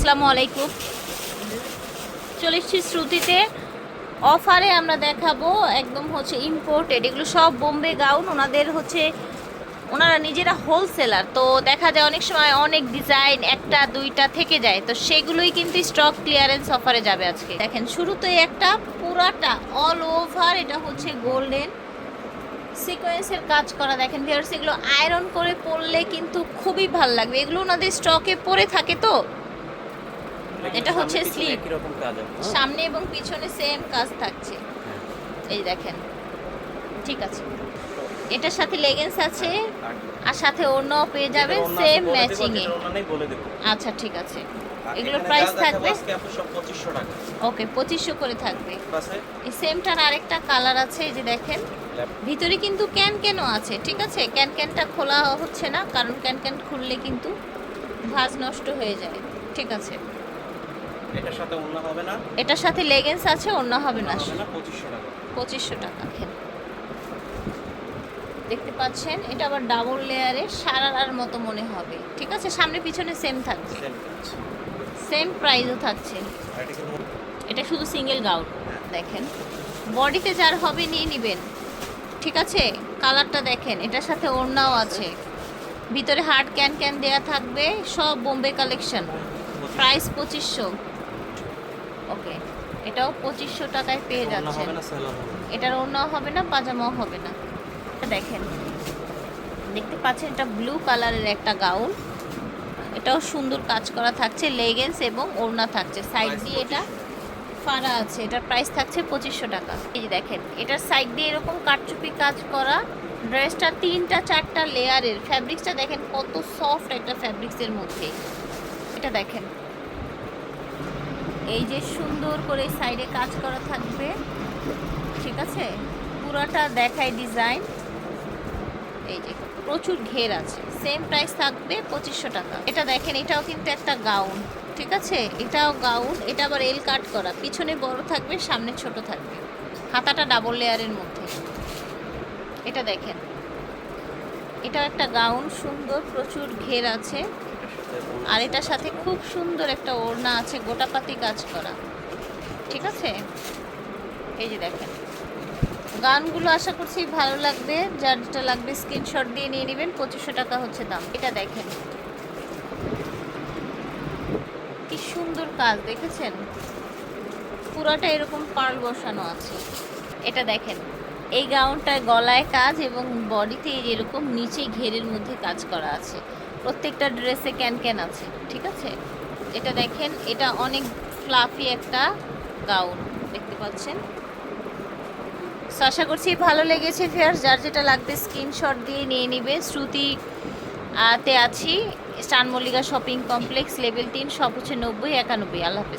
আসসালামু আলাইকুম। চলে এসেছি শ্রুতিতে অফারে আমরা দেখাবো একদম হচ্ছে ইম্পোর্টেড এগুলো সব বোম্বে গাউন, ওনাদের হচ্ছে, ওনারা নিজেরা হোলসেলার তো দেখা যায় অনেক সময় অনেক ডিজাইন একটা, দুইটা থেকে যায়, তো সেগুলোই কিন্তু স্টক ক্লিয়ারেন্স অফারে যাবে আজকে। দেখেন, শুরুতেই একটা, পুরাটা অল ওভার এটা হচ্ছে গোল্ডেন সিকোয়েন্সের কাজ করা, দেখেন ভিউয়ার্স এগুলো আয়রন করে পরলে কিন্তু খুবই ভালো লাগবে। এগুলো ওনাদের স্টকে পরে থাকে তো? এটা হচ্ছে হ্যাঁ? সামনে এবং পিছনে সেম কাজ থাকছে। এই দেখেন। ঠিক আছে। এটার সাথে লেগেন্স আছে আর সাথে ওড়নাও পেয়ে যাবেন যেটা সেম ম্যাচিং এ অন্য আচ্ছা ঠিক আছে। এগুলোর প্রাইস থাকবে? আজকে আপু সব 2500 টাকা। ওকে পঁচিশশো করে থাকবে। এই সেমটার আরেকটা কালার আছে এই যে দেখেন। ভিতরে কিন্তু ক্যান ক্যানও আছে ঠিক আছে? ক্যান ক্যানটা খোলা হচ্ছে না কারণ ক্যান ক্যান খুললে কিন্তু ভাঁজ নষ্ট হয়ে যায়। ঠিক আছে। এটার সাথে অন্য হবে না? এটার সাথে লেগেন্স আছে অন্য হবে না। হবে 2500 টাকা। পঁচিশশো টাকা দেখতে পাচ্ছেন এটা আবার ডাবল লেয়ারে সারার মতো মনে হবে। ঠিক আছে? সামনে পিছনে সেম থাকবে। সেম প্রাইসও থাকছে। এটা এটা শুধু সিঙ্গেল গাউন দেখেন। বডিতে যার হবে নিয়ে নেবেন। ঠিক আছে? কালারটা দেখেন এটার সাথে ওড়নাও আছে। ভিতরে হার্ড ক্যান ক্যান দেয়া থাকবে সব বোম্বে কালেকশন প্রাইস পঁচিশশো। ওকে এটাও পঁচিশশো টাকায় পেয়ে না। এটার ওড়নাও হবে না পাজামাও হবে না। এটা দেখেন দেখতে পাচ্ছেন এটা ব্লু কালারের একটা গাউন এটাও সুন্দর কাজ করা থাকছে লেগেন্স এবং ওড়না থাকছে। সাইড দিয়ে এটা ফাড়া আছে এটার প্রাইস থাকছে পঁচিশশো টাকা। এই যে দেখেন এটার সাইড দিয়ে এরকম কাটচুপি কাজ করা ড্রেসটা তিনটা চারটা লেয়ারের ফ্যাব্রিক্সটা দেখেন কত সফট একটা ফ্যাব্রিক্সের মধ্যে। এটা দেখেন এই যে সুন্দর করে সাইডে কাজ করা থাকবে, ঠিক আছে? পুরাটা দেখায় ডিজাইন এই যে প্রচুর ঘের আছে। সেম প্রাইস থাকবে পঁচিশশো টাকা। এটা দেখেন, এটাও কিন্তু একটা গাউন ঠিক আছে? এটাও গাউন এটা আবার এল কাট করা। পিছনে বড় থাকবে, সামনে ছোট থাকবে। হাতাটা ডাবল লেয়ারের মধ্যে। এটা দেখেন। এটাও একটা গাউন সুন্দর, প্রচুর ঘের আছে। আর এটার সাথে খুব সুন্দর একটা ওড়না আছে গোটাপাতি কাজ করা। ঠিক আছে? এই যে দেখেন। গানগুলো আশা করছি ভালো লাগবে। যার যেটা লাগবে স্ক্রিনশট দিয়ে নিয়ে নেবেন। পঁচিশশো টাকা হচ্ছে দাম। এটা দেখেন। কি সুন্দর কাজ, দেখেছেন? পুরোটা এরকম পার্ল বসানো আছে। এটা দেখেন। এই গাউনটার গলায় কাজ এবং বডিতে এরকম নিচে ঘেরের মধ্যে কাজ করা আছে। প্রত্যেকটা ড্রেসে ক্যান ক্যান আছে, ঠিক আছে? এটা দেখেন, এটা অনেক ফ্লাফি একটা গাউন, দেখতে পাচ্ছেন? সো আশা করছি ভালো লেগেছে ফেয়ার, যার যেটা লাগবে স্ক্রিনশট দিয়ে নিয়ে নিবে। শ্রুতি তে আছি, স্টান মল্লিকা শপিং কমপ্লেক্স লেভেল তিন, সব হচ্ছে নব্বই, একানব্বই, আল্লাহ হাফেজ।